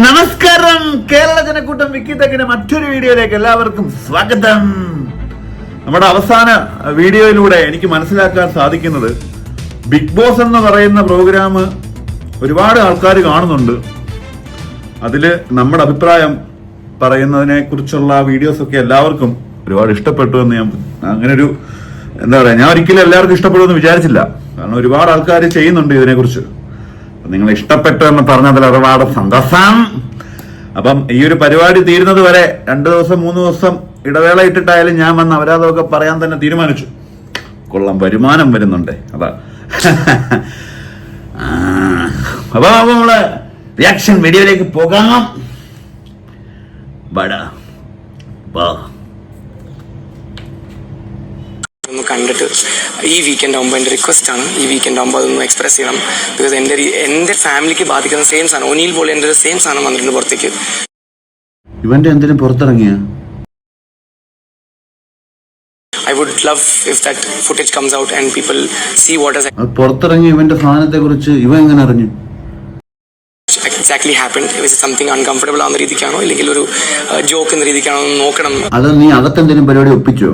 നമസ്കാരം. കേരള ജനക്കൂട്ടം വിക്കി തെക്കിന്റെ മറ്റൊരു വീഡിയോയിലേക്ക് എല്ലാവർക്കും സ്വാഗതം. നമ്മുടെ അവസാന വീഡിയോയിലൂടെ എനിക്ക് മനസ്സിലാക്കാൻ സാധിക്കുന്നത് ബിഗ് ബോസ് എന്ന് പറയുന്ന പ്രോഗ്രാം ഒരുപാട് ആൾക്കാർ കാണുന്നുണ്ട്. അതിൽ നമ്മുടെ അഭിപ്രായം പറയുന്നതിനെ കുറിച്ചുള്ള വീഡിയോസ് ഒക്കെ എല്ലാവർക്കും ഒരുപാട് ഇഷ്ടപ്പെട്ടു എന്ന് ഞാൻ അങ്ങനെ ഒരു എന്താ പറയാ ഞാൻ ഒരിക്കലും എല്ലാവർക്കും ഇഷ്ടപ്പെടുമെന്ന് വിചാരിച്ചില്ല. കാരണം ഒരുപാട് ആൾക്കാർ ചെയ്യുന്നുണ്ട് ഇതിനെക്കുറിച്ച്. നിങ്ങൾ ഇഷ്ടപ്പെട്ടു എന്ന് പറഞ്ഞതിൽ ഒരുപാട് സന്തോഷം. അപ്പം ഈ ഒരു പരിപാടി തീരുന്നത് വരെ രണ്ടു ദിവസം മൂന്ന് ദിവസം ഇടവേള ഇട്ടിട്ടായാലും ഞാൻ വന്ന് അപരാധമൊക്കെ പറയാൻ തന്നെ തീരുമാനിച്ചു. കൊള്ളം വരുമാനം വരുന്നുണ്ട്. അതാ. അപ്പൊ അപ്പൊ നമ്മൾ റിയാക്ഷൻ വീഡിയോയിലേക്ക് പോകാം. ബടാ വാ. ഒന്ന് കണ്ടിട്ട് ഈ വീക്കെൻഡ് ആകുമ്പോൾ എന്റെ റിക്വസ്റ്റ് ആണ്. ഈ വീക്കെൻഡ് ആകുമ്പോൾ അതൊന്ന് എക്സ്പ്രസ് ചെയ്യണം. ബിക്കോസ് എന്റെ എന്റെ ഫാമിലിക്ക് ബാധിക്കുന്ന സെയിം സാധനം. ഒനിയിൽ പോലെ എന്റെ സെയിം സാധനം വന്നിട്ടുണ്ട് പുറത്തേക്ക്. ഇവന്റെ എന്തിനും പുറത്തിറങ്ങിയ? I would love if that footage comes out and people see what പുറത്തിറങ്ങി ഇവന്റെ സാധനത്തെ കുറിച്ച് ഇവ എങ്ങനെ അറിഞ്ഞു? എക്സാക്ട്ലി ഹാപ്പൻ സംതിങ് അൺകംഫർട്ടബിൾ ആവുന്ന രീതിക്കാണോ? അല്ലെങ്കിൽ ഒരു ജോക്ക് എന്ന രീതിക്കാണോ? നോക്കണം. അത് നീ അകത്തെന്തെങ്കിലും പരിപാടി ഒപ്പിച്ചോ?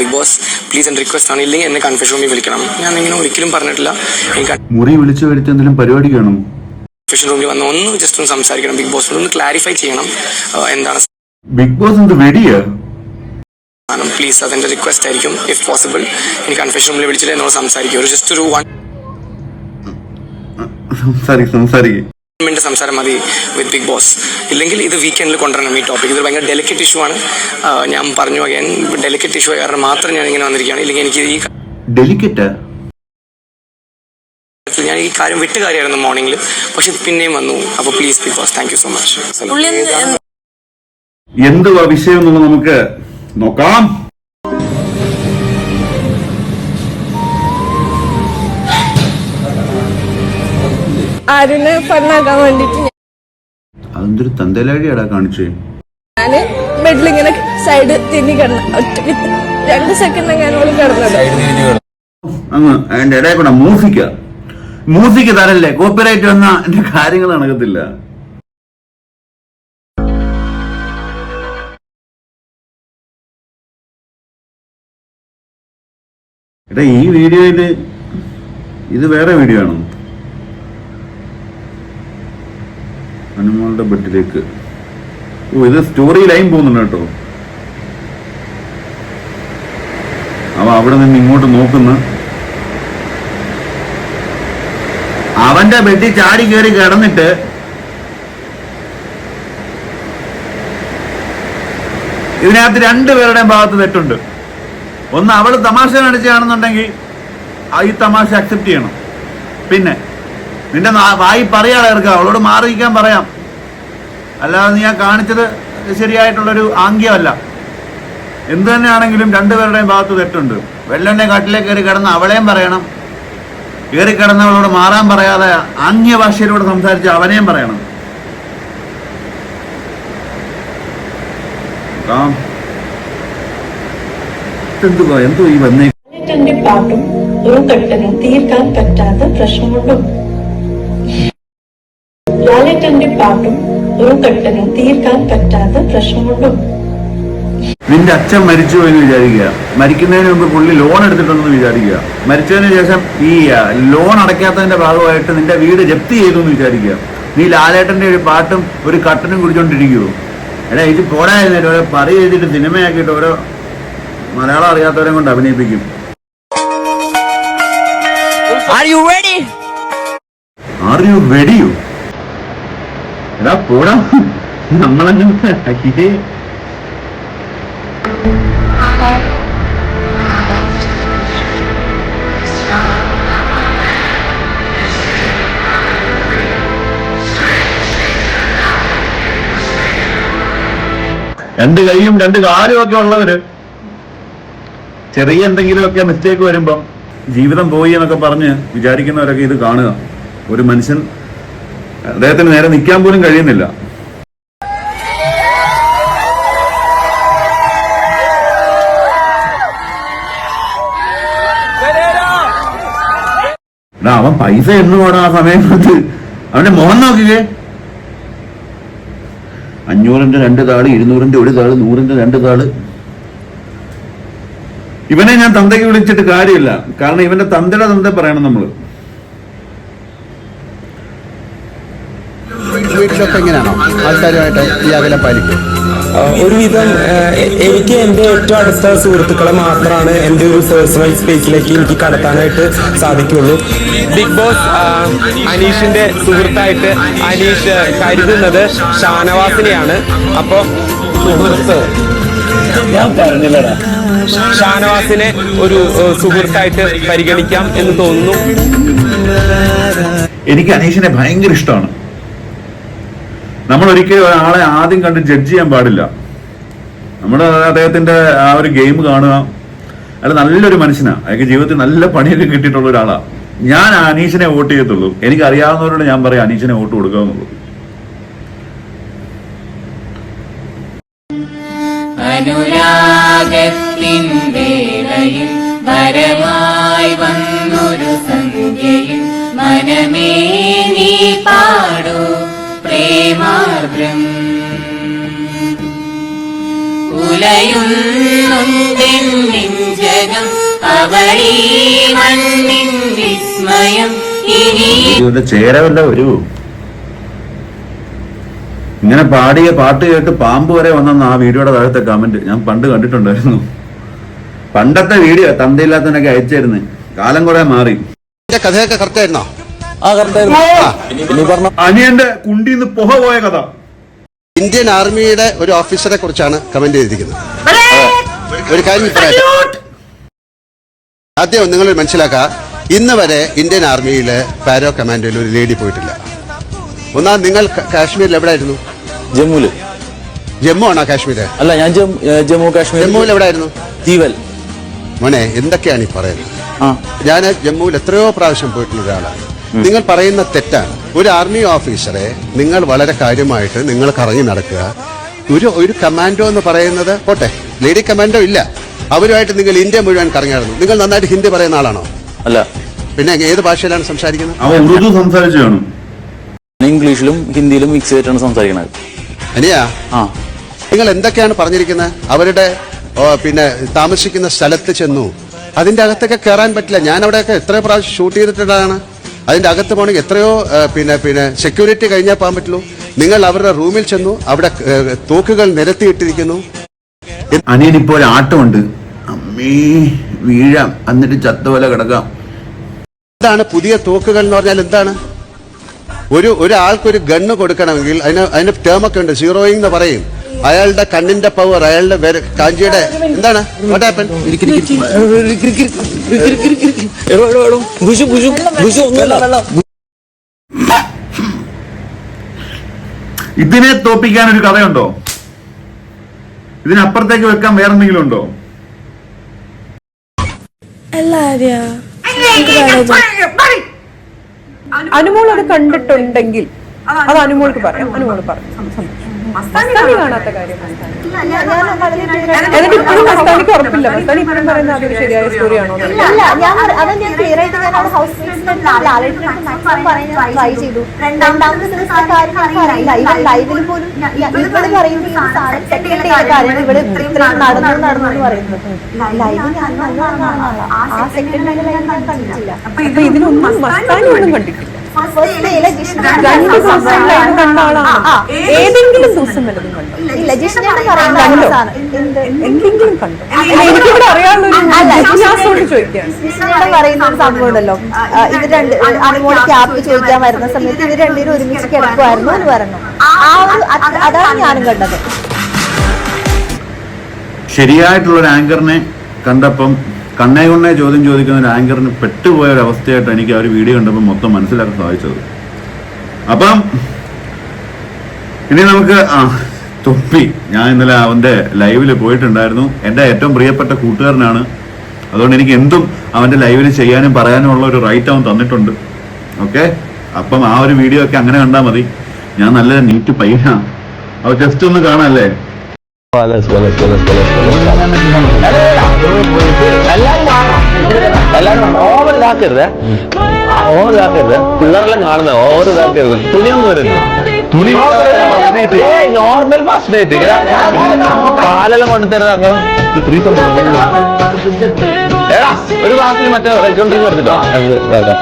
ബിഗ് ബോസ് പ്ലീസ് എന്റെ റിക്വസ്റ്റ് ആണ് ഇല്ലെങ്കിൽ എന്നെ കൺഫ്യൂഷൻ റൂമിൽ വിളിക്കണം. ഞാൻ ഇങ്ങനെ ഒരിക്കലും പറഞ്ഞിട്ടില്ല. എനിക്ക് മുറി വിളിച്ചു വരുത്തി എന്തെങ്കിലും പരിപാടി കാണും. കൺഫ്യൂഷൻ റൂമിൽ വന്ന് ഒന്ന് ജസ്റ്റ് ഒന്ന് സംസാരിക്കണം ബിഗ് ബോസിനോട് ഒന്ന് ക്ലാരിഫൈ ചെയ്യണം. എന്താണ് ബിഗ് ബോസ് എന്ത് വെടിയാ? പ്ലീസ് അതെന്റെ റിക്വസ്റ്റ് ആയിരിക്കും ഇഫ് പോസിബിൾ എനിക്ക് കൺഫ്യൂഷൻ റൂമിൽ വിളിച്ചിട്ട് എന്നോട് സംസാരിക്കും. ഒരു ജസ്റ്റ് ഒരു വൺ സംസാരിക്കും സംസാരിക്കും. മിനിറ്റ് സംസാരം മതി വിത്ത് ബിഗ് ബോസ് ഇല്ലെങ്കിൽ ഇത് വീക്കെൻഡിൽ കൊണ്ടുവരണം ഈ ടോപ്പിക് ഇത് ഭയങ്കര ഡെലിക്കറ്റ് ഇഷ്യൂ ആണ്. ഞാൻ പറഞ്ഞു അഗൈൻ ഡെലിക്കറ്റ് ഇഷ്യൂ കാരണം മാത്രം ഞാൻ ഇങ്ങനെ വന്നിരിക്കുകയാണ്. ഇല്ലെങ്കിൽ എനിക്ക് ഈ ഡെലിക്കറ്റ് ഞാൻ ഈ കാര്യം വിട്ടുകാരിയായിരുന്നു മോർണിംഗിൽ പക്ഷെ പിന്നെയും വന്നു. അപ്പോൾ please Bigg Boss thank you so much എന്ത്- എന്തുവാ വിഷയം എന്നുള്ളത് നമുക്ക് നോക്കാം. ആര്യനെ ഫണ്ണാക്കാൻ വേണ്ടിട്ട് അതെന്തൊരു തന്തലാഴിയാടാ കാണിച്ചേ? ഞാൻ ബെഡിൽ ഇങ്ങനെ സൈഡ് തിരിഞ്ഞ് കിടന്ന രണ്ട് സെക്കൻഡ് ഞാൻ ഓൾ കിടന്നത് അങ്ങ് അതിന്റെ ഇടയിൽ കൂടെ മ്യൂസിക്ക മ്യൂസിക് തരല്ലേ? കോപ്പിറൈറ്റ് വന്ന എന്റെ കാര്യങ്ങൾ നടക്കത്തില്ല. എടാ ഈ വീഡിയോയിൽ ഇത് വേറെ വീഡിയോ ആണോ? അനുമോളുടെ ബെഡിലേക്ക്. ഓ ഇത് സ്റ്റോറി ലൈൻ പോകുന്നുണ്ട് കേട്ടോ. അവ അവിടെ നിന്ന് ഇങ്ങോട്ട് നോക്കുന്ന. അവന്റെ ബെഡിൽ ചാടി കയറി കിടന്നിട്ട് ഇതിനകത്ത് രണ്ടുപേരുടെയും ഭാഗത്ത് തെറ്റുണ്ട്. ഒന്ന് അവൾ തമാശ നടിച്ചാണെന്നുണ്ടെങ്കിൽ ഈ തമാശ അക്സെപ്റ്റ് ചെയ്യണം. പിന്നെ നിന്റെ വായി പറയാതെ ഇറക്കുക അവളോട് മാറി നിൽക്കാൻ പറയാം. അല്ലാതെ നീ ആ കാണിച്ചത് ശരിയായിട്ടുള്ളൊരു ആംഗ്യമല്ല. എന്തു തന്നെയാണെങ്കിലും രണ്ടുപേരുടെയും ഭാഗത്ത് തെറ്റുണ്ട്. വെള്ളന്റെ കാട്ടിലേക്ക് കയറി കിടന്ന് അവളെയും പറയണം. കയറി കിടന്നവളോട് മാറാൻ പറയാതെ ആംഗ്യ ഭാഷയിലൂടെ സംസാരിച്ച് അവനെയും പറയണം. എന്തുവാ എന്തോ ഈ വന്നേ പാട്ടും ഒരു കെട്ടനും തീർക്കാൻ പറ്റാത്ത പ്രശ്നമുണ്ടോ ലാലേട്ടന്റെ പാട്ടും ഒരു കട്ടനും തീർക്കാൻ പറ്റാത്ത പ്രശ്നമുണ്ടും. നിന്റെ അച്ഛൻ മരിച്ചു എന്ന് വിചാരിക്കുക. മരിക്കുന്നതിന് മുമ്പ് പുള്ളി ലോൺ എടുത്തിട്ടുണ്ടെന്ന് വിചാരിക്കുക. മരിച്ചതിന് ശേഷം ഈ ലോൺ അടയ്ക്കാത്തതിന്റെ ഭാഗമായിട്ട് നിന്റെ വീട് ജപ്തി ചെയ്തു എന്ന് വിചാരിക്കുക. നീ ലാലേട്ടന്റെ ഒരു പാട്ടും ഒരു കട്ടനും കുടിച്ചോണ്ടിരിക്കുവോ എടാ ഇത് പോടായിരുന്നേലും ഓരോ പറി എഴുതിയിട്ട് സിനിമയാക്കിയിട്ട് ഓരോ മലയാളം അറിയാത്തവരെ കൊണ്ട് അഭിനയിപ്പിക്കും. ആർ യു വെടിയോ എടാ പോടാ. നമ്മളങ്ങനെ രണ്ട് കൈയും രണ്ട് കാലും ഒക്കെ ഉള്ളവര് ചെറിയ എന്തെങ്കിലുമൊക്കെ മിസ്റ്റേക്ക് വരുമ്പം ജീവിതം പോയി എന്നൊക്കെ പറഞ്ഞ് വിചാരിക്കുന്നവരൊക്കെ ഇത് കാണുക. ഒരു മനുഷ്യൻ അദ്ദേഹത്തിന് നേരെ നിൽക്കാൻ പോലും കഴിയുന്നില്ല. അവൻ പൈസ എണ്ണുവാടാ ആ സമയത്ത്? അവന്റെ മുഖം നോക്കിക്കേ. അഞ്ഞൂറിന്റെ രണ്ട് താൾ ഇരുന്നൂറിന്റെ ഒരു താൾ നൂറിന്റെ രണ്ട് താൾ. ഇവനെ ഞാൻ തന്തയ്ക്ക് വിളിച്ചിട്ട് കാര്യമില്ല. കാരണം ഇവന്റെ തന്തയുടെ തന്ത പറയണം നമ്മൾ. വീട്ടിലൊക്കെ എങ്ങനെയാണോ? ആൾക്കാരുമായിട്ട് ഈ അകലം പാലിക്കും? ഒരുവിധം എനിക്ക് എന്റെ ഏറ്റവും അടുത്ത സുഹൃത്തുക്കളെ മാത്രമാണ് എന്റെ ഒരു പേഴ്സണൽ സ്പേസിലേക്ക് എനിക്ക് കടത്താനായിട്ട് സാധിക്കുള്ളൂ. ബിഗ് ബോസ് അനീഷിന്റെ അനീഷിന്റെ സുഹൃത്തായിട്ട് അനീഷ് കരുതുന്നത് ഷാനവാസിനെയാണ്. അപ്പോൾ സുഹൃത്ത്. ഞാൻ പറഞ്ഞില്ലടാ. ഷാനവാസിനെ ഒരു സുഹൃത്തായിട്ട് പരിഗണിക്കാം എന്ന് തോന്നുന്നു. എനിക്ക് അനീഷിനെ ഭയങ്കര ഇഷ്ടമാണ്. നമ്മൾ ഒരിക്കലും ഒരാളെ ആദ്യം കണ്ട് ജഡ്ജ് ചെയ്യാൻ പാടില്ല. നമ്മൾ അദ്ദേഹത്തിന്റെ ആ ഒരു ഗെയിം കാണുക. അല്ല നല്ലൊരു മനുഷ്യനാണ് അയാൾക്ക് ജീവിതത്തിൽ നല്ല പണിയൊക്കെ കിട്ടിയിട്ടുള്ള ഒരാളാണ് ഞാൻ അനീഷിനെ വോട്ട് ചെയ്യത്തുള്ളൂ. എനിക്ക് അറിയാവുന്നവരോട് ഞാൻ പറയാം അനീഷിനെ വോട്ട് കൊടുക്കുക എന്നുള്ളത്. അനുരാഗത്തിൻ വരമായി വന്നൊരു മനമേ നീ പാടൂ. പ്രേമാർദ്രം ഉലയുന്നുണ്ടെന്നിഞ്ചകം അവളീ മണ്ണിൻ വിസ്മയം. ചേരവല്ല ഒരു ഇങ്ങനെ പാടിയ പാട്ട് കേട്ട് പാമ്പ് വരെ വന്നെന്ന് ആ വീഡിയോയുടെ താഴത്തെ കമന്റ് ഞാൻ പണ്ട് കണ്ടിട്ടുണ്ടായിരുന്നു. പണ്ടത്തെ വീഡിയോ തന്തയില്ലാത്തതിനൊക്കെ അയച്ചായിരുന്നു കാലം കുറെ മാറി. കഥയൊക്കെ കറക്റ്റ് ആയിരുന്നോ? അനിയന്റെ കുണ്ടിന്ന് പുക പോയ കഥ. ഇന്ത്യൻ ആർമിയുടെ ഒരു ഓഫീസറെ കുറിച്ചാണ് കമന്റ് ചെയ്തിരിക്കുന്നത്. ഒരു കാര്യം പറയട്ടെ. ആദ്യം നിങ്ങൾ മനസ്സിലാക്കുക ഇന്ന് വരെ ഇന്ത്യൻ ആർമിയിലെ പാരോ കമാൻഡോയിൽ ഒരു ലേഡി പോയിട്ടില്ല. ഒന്നാം നിങ്ങൾ കാശ്മീരിൽ എവിടെയായിരുന്നു ജമ്മുവിൽ ജമ്മു ആണോ കാശ്മീര്? അല്ല ഞാൻ ജമ്മു കാശ്മീർ ജമ്മുവിൽ എവിടെയായിരുന്നു തീവൽ. മോനെ എന്തൊക്കെയാണ് ഈ പറയുന്നത്? ഞാൻ ജമ്മുവിൽ എത്രയോ പ്രാവശ്യം പോയിട്ടുള്ള ഒരാളാണ്. നിങ്ങൾ പറയുന്ന തെറ്റാണ്. ഒരു ആർമി ഓഫീസറെ നിങ്ങൾ വളരെ കാര്യമായിട്ട് നിങ്ങൾ കറങ്ങി നടക്കുക. ഒരു ഒരു കമാൻഡോ എന്ന് പറയുന്നത് പോട്ടെ ലേഡി കമാൻഡോ ഇല്ല. അവരുമായിട്ട് നിങ്ങൾ ഇന്ത്യ മുഴുവൻ കറങ്ങി നടന്നു നിങ്ങൾ നന്നായിട്ട് ഹിന്ദി പറയുന്ന ആളാണോ? അല്ല. പിന്നെ ഏത് ഭാഷയിലാണ് സംസാരിക്കുന്നത്? ഇംഗ്ലീഷിലും ഹിന്ദിയിലും മിക്സ് ചെയ്തിട്ടാണ് സംസാരിക്കുന്നത് അനിയാ ആ. നിങ്ങൾ എന്തൊക്കെയാണ് പറഞ്ഞിരിക്കുന്നത്? അവരുടെ പിന്നെ താമസിക്കുന്ന സ്ഥലത്ത് ചെന്നു. അതിന്റെ അകത്തൊക്കെ കയറാൻ പറ്റില്ല. ഞാൻ അവിടെയൊക്കെ എത്ര പ്രാവശ്യം ഷൂട്ട് ചെയ്തിട്ടുള്ളതാണ്? അതിന്റെ അകത്ത് പോകണമെങ്കിൽ എത്രയോ പിന്നെ പിന്നെ സെക്യൂരിറ്റി കഴിഞ്ഞാൽ പോകാൻ പറ്റുള്ളൂ. നിങ്ങൾ അവരുടെ റൂമിൽ ചെന്നു അവിടെ തോക്കുകൾ നിരത്തിയിട്ടിരിക്കുന്നു. അനിയൻ ഇപ്പോൾ ആട്ടമുണ്ട്. അമ്മേ വീഴാം. എന്നിട്ട് ചത്ത പോലെ കിടക്കാം. എന്താണ് പുതിയ തോക്കുകൾ എന്ന് പറഞ്ഞാൽ എന്താണ്? ഒരു ഒരാൾക്കൊരു ഗണ്ണ് കൊടുക്കണമെങ്കിൽ അതിന് അതിന് ടേമൊക്കെ ഉണ്ട്. സീറോയിങ് എന്ന് പറയും. അയാളുടെ കണ്ണിന്റെ പവർ അയാളുടെ കാഞ്ചിയുടെ എന്താണ്? ഇതിനെ തോപ്പിക്കാൻ ഒരു കഥയുണ്ടോ? ഇതിനപ്പുറത്തേക്ക് വെക്കാൻ വേറെന്തെങ്കിലും ഉണ്ടോ? ആര്യ എനിക്ക് വേണത് അനുമോൾ അത് കണ്ടിട്ടുണ്ടെങ്കിൽ അത് അനുമോൾക്ക് പറയാം അനുമോൾ പറഞ്ഞു മസ്താനി കാണാത്ത കാര്യം. എന്നിട്ട് ഇപ്പോഴും മസ്താനിക്ക് ഉറപ്പില്ല. മസ്താനി ഇപ്പോഴും പറയുന്നത് അതൊരു ശരിയായ സ്റ്റോറിയാണോ അല്ല ഞാൻ പറ- ഞാൻ ക്ലിയർ ആയിട്ട് ഞാൻ അവിടെ ഹൗസ് മാക്സിമം പറയാൻ ട്രൈ ചെയ്തു. രണ്ടാമത്തെ ദിവസത്തെ കാര്യം എനിക്ക് അറിയില്ല. ഇവൻ ലൈവിൽ പോലും ഇവിടെ പറയുന്ന ഈ സാധനം സെക്കൻഡ് കാര്യം ഇവിടെ ഇത്രയും നടന്നു നടന്നു എന്ന് പറയുന്നത്. ലൈവ് ഞാൻ ആ സെക്കൻഡ് ലൈവ് ഞാൻ കണ്ടിട്ടില്ല. അപ്പൊ ഇതിനൊന്നും മസ്താനി ഒന്നും കണ്ടിട്ടില്ല. ഏതെങ്കിലും ദിവസം വല്ലതും കണ്ടോ എന്തെങ്കിലും കണ്ടോ എനിക്കിവിടെ അറിയാവുന്ന ഒരു ജിജ്ഞാസയോട് ചോദിക്കുകയാണ് ജിഷ്ണയുടെ പറയുന്ന ഒരു സംഭവം ഉണ്ടല്ലോ ഇത് രണ്ട് അനുമോൾ ക്യാപ്പ് ചോദിക്കാൻ വരുന്ന സമയത്ത് ഇത് രണ്ടുപേരും ഒരുമിച്ച് കിടക്കുമായിരുന്നു എന്ന് പറഞ്ഞു ആ ഒരു അത് അതാണ് ഞാനും കണ്ടത് ശരിയായിട്ടുള്ള ഒരു ആങ്കറിനെ കണ്ടപ്പം കണ്ണേ കൊണ്ണേ ചോദ്യം ചോദിക്കുന്ന ഒരു ആങ്കറിന് പെട്ടുപോയ ഒരു അവസ്ഥയായിട്ട് എനിക്ക് ആ ഒരു വീഡിയോ കണ്ടപ്പോൾ മൊത്തം മനസ്സിലാക്കാൻ സാധിച്ചത്. അപ്പം ഇനി നമുക്ക് ആ തൊപ്പി. ഞാൻ ഇന്നലെ അവന്റെ ലൈവിൽ പോയിട്ടുണ്ടായിരുന്നു. എന്റെ ഏറ്റവും പ്രിയപ്പെട്ട കൂട്ടുകാരനാണ്. അതുകൊണ്ട് എനിക്ക് എന്തും അവന്റെ ലൈവിൽ ചെയ്യാനും പറയാനും ഉള്ള ഒരു റൈറ്റ് അവൻ തന്നിട്ടുണ്ട്. ഓക്കെ അപ്പം ആ ഒരു വീഡിയോ ഒക്കെ അങ്ങനെ കണ്ടാൽ മതി. ഞാൻ നല്ല നീറ്റ് പൈന അവ ജസ്റ്റ് ഒന്ന് കാണാല്ലേ ഇതാക്കരുത്. ഓവർ ഇതാക്കരുത്. പിള്ളേരെല്ലാം കാണുന്ന ഓവർ ഇതാക്കരുത്. തുണിയൊന്നും വരുന്നു തുണി നോർമൽ പാലെല്ലാം കൊണ്ടുതരുന്നത് അങ്ങ് എടാ ഒരു ക്ലാസ്സിൽ മറ്റേ വെച്ചോണ്ടിരിക്കും എടുത്തിട്ടോ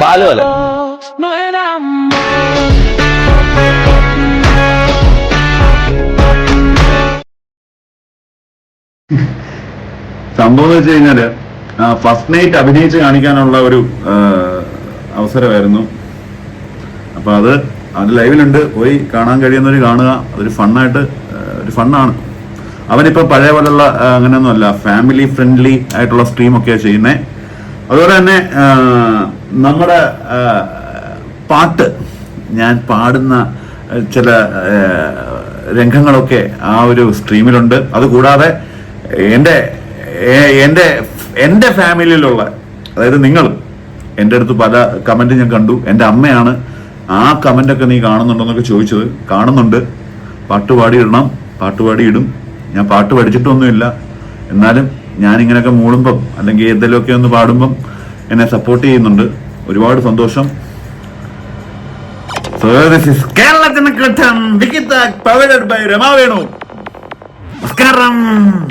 പാൽ പോലെ. സംഭവം വെച്ച് കഴിഞ്ഞാൽ ഫസ്റ്റ് നൈറ്റ് അഭിനയിച്ച് കാണിക്കാനുള്ള ഒരു അവസരമായിരുന്നു. അപ്പൊ അത് അത് ലൈവിലുണ്ട്. പോയി കാണാൻ കഴിയുന്നവർ കാണുക. അതൊരു ഫണ്ണായിട്ട് ഒരു ഫണ്ണാണ്. അവനിപ്പോ പഴയ പോലുള്ള അങ്ങനെയൊന്നും അങ്ങനെയൊന്നുമല്ല. ഫാമിലി ഫ്രണ്ട്ലി ആയിട്ടുള്ള സ്ട്രീം ഒക്കെയാണ് ചെയ്യുന്നത് അതുപോലെ തന്നെ നമ്മുടെ പാട്ട്. ഞാൻ പാടുന്ന ചില രംഗങ്ങളൊക്കെ ആ ഒരു സ്ട്രീമിലുണ്ട് അതുകൂടാതെ എന്റെ എന്റെ എന്റെ ഫാമിലിയിലുള്ള അതായത് നിങ്ങൾ എന്റെ അടുത്ത് പല കമന്റ് ഞാൻ കണ്ടു. എന്റെ അമ്മയാണ് ആ കമന്റ് ഒക്കെ നീ കാണുന്നുണ്ടോന്നൊക്കെ ചോദിച്ചത്. കാണുന്നുണ്ട്. പാട്ട് പാടിയിടണം. പാട്ട് പാടിയിടും. ഞാൻ പാട്ട് പഠിച്ചിട്ടൊന്നുമില്ല. എന്നാലും ഞാൻ ഇങ്ങനെയൊക്കെ മൂടുമ്പം അല്ലെങ്കിൽ എന്തെങ്കിലുമൊക്കെ ഒന്ന് പാടുമ്പം എന്നെ സപ്പോർട്ട് ചെയ്യുന്നുണ്ട്. ഒരുപാട് സന്തോഷം. കേരളത്തിന് വിക്കിത്ത ബൈ രമാവേണു. നമസ്കാരം.